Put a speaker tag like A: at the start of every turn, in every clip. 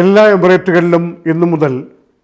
A: എല്ലാ എമിറേറ്റുകളിലും ഇന്നു മുതൽ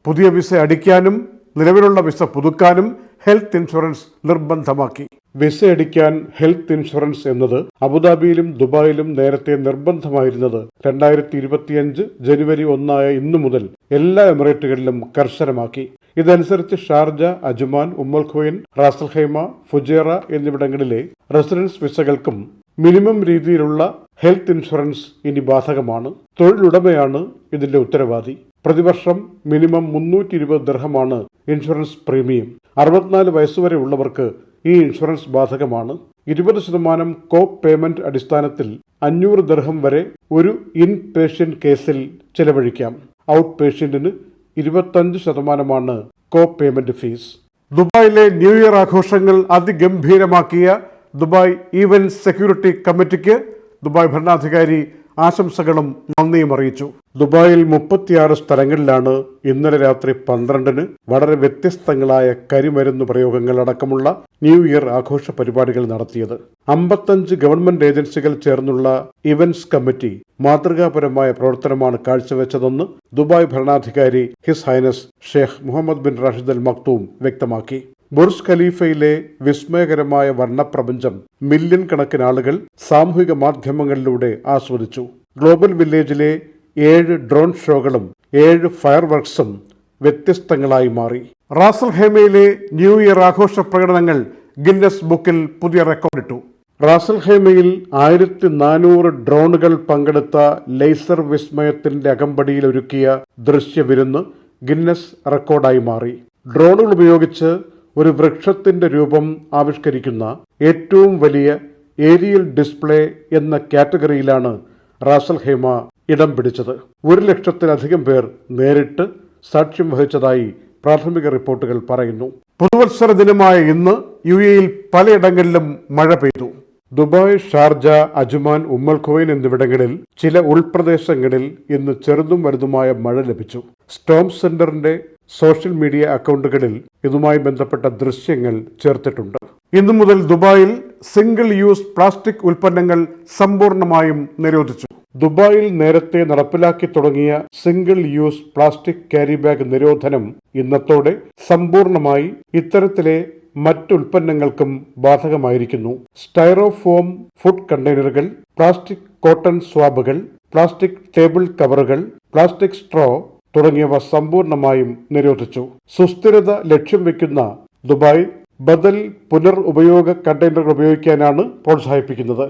A: പുതിയ വിസ അടിക്കാനും നിലവിലുള്ള വിസ പുതുക്കാനും ഹെൽത്ത് ഇൻഷുറൻസ് നിർബന്ധമാക്കി. വിസ അടിക്കാൻ ഹെൽത്ത് ഇൻഷുറൻസ് എന്നത് അബുദാബിയിലും ദുബായിലും നേരത്തെ നിർബന്ധമായിരുന്നത് രണ്ടായിരത്തി ഇരുപത്തിയഞ്ച് ജനുവരി ഒന്നായ ഇന്നു മുതൽ എല്ലാ എമിറേറ്റുകളിലും കർശനമാക്കി. ഇതനുസരിച്ച് Sharjah Ajman Umm al Quwain Ras al Khaimah Fujairah എന്നിവിടങ്ങളിലെ റെസിഡൻസ് വിസകൾക്കും മിനിമം രീതിയിലുള്ള ഹെൽത്ത് ഇൻഷുറൻസ് ഇനി ബാധകമാണ്. തൊഴിലുടമയാണ് ഇതിന്റെ ഉത്തരവാദി. പ്രതിവർഷം മിനിമം മുന്നൂറ്റി ഇരുപത് ദർഹമാണ് ഇൻഷുറൻസ് പ്രീമിയം. അറുപത്തിനാല് വയസ്സുവരെ ഉള്ളവർക്ക് ഈ ഇൻഷുറൻസ് ബാധകമാണ്. ഇരുപത് ശതമാനം കോ പേയ്മെന്റ് അടിസ്ഥാനത്തിൽ അഞ്ഞൂറ് ദർഹം വരെ ഒരു ഇൻ പേഷ്യന്റ് കേസിൽ ചെലവഴിക്കാം. ഔട്ട് പേഷ്യന്റിന് ഇരുപത്തഞ്ച് ശതമാനമാണ് കോ പേയ്മെന്റ് ഫീസ്. ദുബായിലെ ന്യൂ ഇയർ ആഘോഷങ്ങൾ അതിഗംഭീരമാക്കിയ ദുബായ് ഈവന്റ് സെക്യൂരിറ്റി കമ്മിറ്റിക്ക് ദുബായ് ഭരണാധികാരി ആശംസകളും നന്ദിയും അറിയിച്ചു. ദുബായിൽ മുപ്പത്തിയാറ് സ്ഥലങ്ങളിലാണ് ഇന്നലെ രാത്രി പന്ത്രണ്ടിന് വളരെ വ്യത്യസ്തങ്ങളായ കരിമരുന്ന് പ്രയോഗങ്ങൾ അടക്കമുള്ള ന്യൂ ഇയർ ആഘോഷ പരിപാടികൾ നടത്തിയത്. അമ്പത്തഞ്ച് ഗവൺമെന്റ് ഏജൻസികൾ ചേർന്നുള്ള ഇവന്റ്സ് കമ്മിറ്റി മാതൃകാപരമായ പ്രവർത്തനമാണ് കാഴ്ചവെച്ചതെന്ന് ദുബായ് ഭരണാധികാരി His Highness Sheikh Mohammed bin Rashid Al Maktoum വ്യക്തമാക്കി. ബുർജ് ഖലീഫയിലെ വിസ്മയകരമായ വർണപ്രപഞ്ചം മില്യൺ കണക്കിന് ആളുകൾ സാമൂഹിക മാധ്യമങ്ങളിലൂടെ ആസ്വദിച്ചു. ഗ്ലോബൽ വില്ലേജിലെ ഏഴ് ഡ്രോൺ ഷോകളും ഏഴ് ഫയർ വർക്ക്സും വ്യത്യസ്തങ്ങളായി മാറി. റാസൽഹേമയിലെ ന്യൂ ഇയർ ആഘോഷ പ്രകടനങ്ങൾ ഗിന്നസ് ബുക്കിൽ പുതിയ റെക്കോർഡിട്ടു. റാസൽഹേമയിൽ ആയിരത്തി നാനൂറ് ഡ്രോണുകൾ പങ്കെടുത്ത ലേസർ വിസ്മയത്തിന്റെ അകമ്പടിയിൽ ഒരുക്കിയ ദൃശ്യവിരുന്ന് ഗിന്നസ് റെക്കോർഡായി മാറി. ഡ്രോണുകൾ ഉപയോഗിച്ച് ഒരു വൃക്ഷത്തിന്റെ രൂപം ആവിഷ്കരിക്കുന്ന ഏറ്റവും വലിയ ഏരിയൽ ഡിസ്പ്ലേ എന്ന കാറ്റഗറിയിലാണ് റാസൽ ഹേമ ഇടം പിടിച്ചത്. ഒരു ലക്ഷത്തിലധികം പേർ നേരിട്ട് സാക്ഷ്യം വഹിച്ചതായി പ്രാഥമിക റിപ്പോർട്ടുകൾ പറയുന്നു. പുതുവത്സര ദിനമായ ഇന്ന് യു എയിൽ പലയിടങ്ങളിലും മഴ പെയ്തു. ദുബായ് ഷാർജ അജ്മാൻ ഉമ്മൽഖോയിൻ എന്നിവിടങ്ങളിൽ ചില ഉൾപ്രദേശങ്ങളിൽ ഇന്ന് ചെറുതും വലുതുമായ മഴ ലഭിച്ചു. സ്റ്റോം സെന്ററിന്റെ സോഷ്യൽ മീഡിയ അക്കൗണ്ടുകളിൽ ഇതുമായി ബന്ധപ്പെട്ട ദൃശ്യങ്ങൾ ചേർത്തിട്ടുണ്ട്. ഇന്നു മുതൽ ദുബായിൽ സിംഗിൾ യൂസ് പ്ലാസ്റ്റിക് ഉൽപ്പന്നങ്ങൾ സമ്പൂർണമായും നിരോധിച്ചു. ദുബായിൽ നേരത്തെ നടപ്പിലാക്കി തുടങ്ങിയ single use plastic carry bag നിരോധനം ഇന്നത്തോടെ സമ്പൂർണമായി ഇത്തരത്തിലെ മറ്റുൽപ്പന്നങ്ങൾക്കും ബാധകമായിരിക്കുന്നു. സ്റ്റൈറോഫോം ഫുഡ് കണ്ടെയ്നറുകൾ പ്ലാസ്റ്റിക് കോട്ടൺ സ്വാബുകൾ പ്ലാസ്റ്റിക് ടേബിൾ കവറുകൾ പ്ലാസ്റ്റിക് സ്ട്രോ തുടങ്ങിയവ സമ്പൂർണമായും നിരോധിച്ചു. സുസ്ഥിരത ലക്ഷ്യം വെക്കുന്ന ദുബായ് ബദൽ പുനർ ഉപയോഗ കണ്ടെയ്നറുകൾ ഉപയോഗിക്കാനാണ് പ്രോത്സാഹിപ്പിക്കുന്നത്.